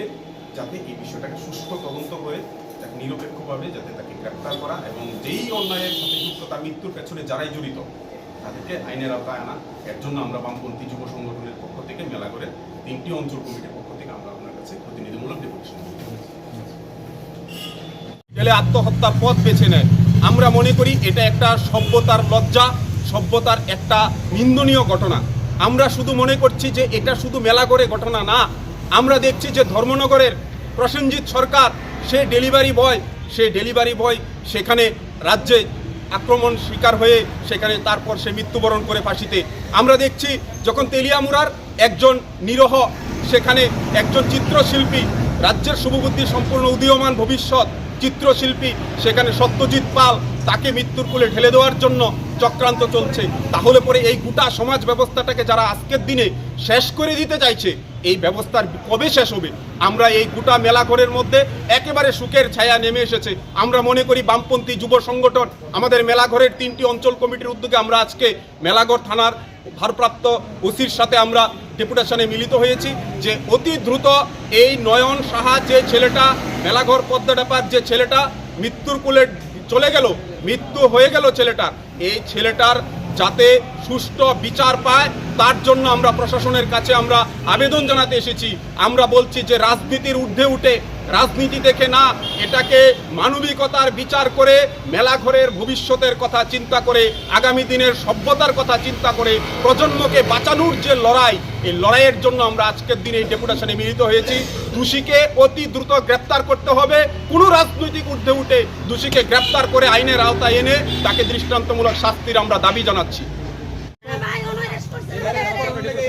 বিরুদ্ধে যাতে এই বিষয়টাকে সুষ্ঠু তদন্ত করে তাকে নিরপেক্ষভাবে যাতে তাকে গ্রেপ্তার করা এবং যেই অন্যায়ের সাথে যুক্ত তার মৃত্যুর পেছনে যারাই জড়িত, তাদেরকে আইনের আওতায় আনা। এর জন্য আমরা বামপন্থী যুব সংগঠনের পক্ষ থেকে, মেলা করে তিনটি অঞ্চল কমিটির পক্ষ থেকে আমরা আপনার কাছে প্রতিনিধিমূলক ডেপুটেশন জেলে আত্মহত্যার পথ বেছে নেয়। আমরা মনে করি এটা একটা সভ্যতার লজ্জা, সভ্যতার একটা নিন্দনীয় ঘটনা। আমরা শুধু মনে করছি যে এটা শুধু মেলা করে ঘটনা না আমরা দেখছি যে ধর্মনগরের প্রসেনজিৎ সরকার, সে ডেলিভারি বয়, সে ডেলিভারি বয় সেখানে রাজ্যে আক্রমণ শিকার হয়ে সেখানে তারপর সে মৃত্যুবরণ করে ফাঁসিতে। আমরা দেখছি যখন তেলিয়ামুড়ার একজন নিরহ, সেখানে একজন চিত্রশিল্পী, রাজ্যের শুভবুদ্ধি সম্পূর্ণ উদীয়মান ভবিষ্যৎ চিত্রশিল্পী, সেখানে সত্যজিৎ পাল তাকে মৃত্যুর কোলে ঢেলে দেওয়ার জন্য চক্রান্ত চলছে। তাহলে পরে এই গোটা সমাজ ব্যবস্থাটাকে যারা আজকের দিনে শেষ করে দিতে চাইছে, এই ব্যবস্থার কবে শেষ হবে? আমরা এই গোটা মেলাঘরের মধ্যে একেবারে সুখের ছায়া নেমে এসেছে। আমরা মনে করি বামপন্থী যুব সংগঠন, আমাদের মেলাঘরের তিনটি অঞ্চল কমিটির উদ্যোগে আমরা আজকে মেলাঘর থানার ভারপ্রাপ্ত ওসির সাথে আমরা ডেপুটেশনে মিলিত হয়েছি যে অতি দ্রুত এই নয়ন সাহা যে ছেলেটা, মেলাঘর পদ্মাডাপার যে ছেলেটা, মৃত্যুর কোলে চলে গেল মৃত্যু হয়ে গেল ছেলেটার। এই ছেলেটার যাতে সুষ্ঠু বিচার পায়, তার জন্য আমরা প্রশাসনের কাছে আমরা আবেদন জানাতে এসেছি। আমরা বলছি যে রাজনীতির ঊর্ধ্বে উঠে, রাজনীতি দেখে না, এটাকে মানবিকতার বিচার করে মেলাঘরের ভবিষ্যতের কথা চিন্তা করে, আগামী দিনের সভ্যতার কথা চিন্তা করে, প্রজন্মকে বাঁচানোর যে লড়াই, এই লড়াইয়ের জন্য আমরা আজকের দিনে এই ডেপুটেশনে মিলিত হয়েছি। দোষীকে অতি দ্রুত গ্রেপ্তার করতে হবে। কোনো রাজনৈতিক ঊর্ধ্বে উঠে দোষীকে গ্রেপ্তার করে আইনের আওতায় এনে তাকে দৃষ্টান্তমূলক শাস্তির আমরা দাবি জানাচ্ছি।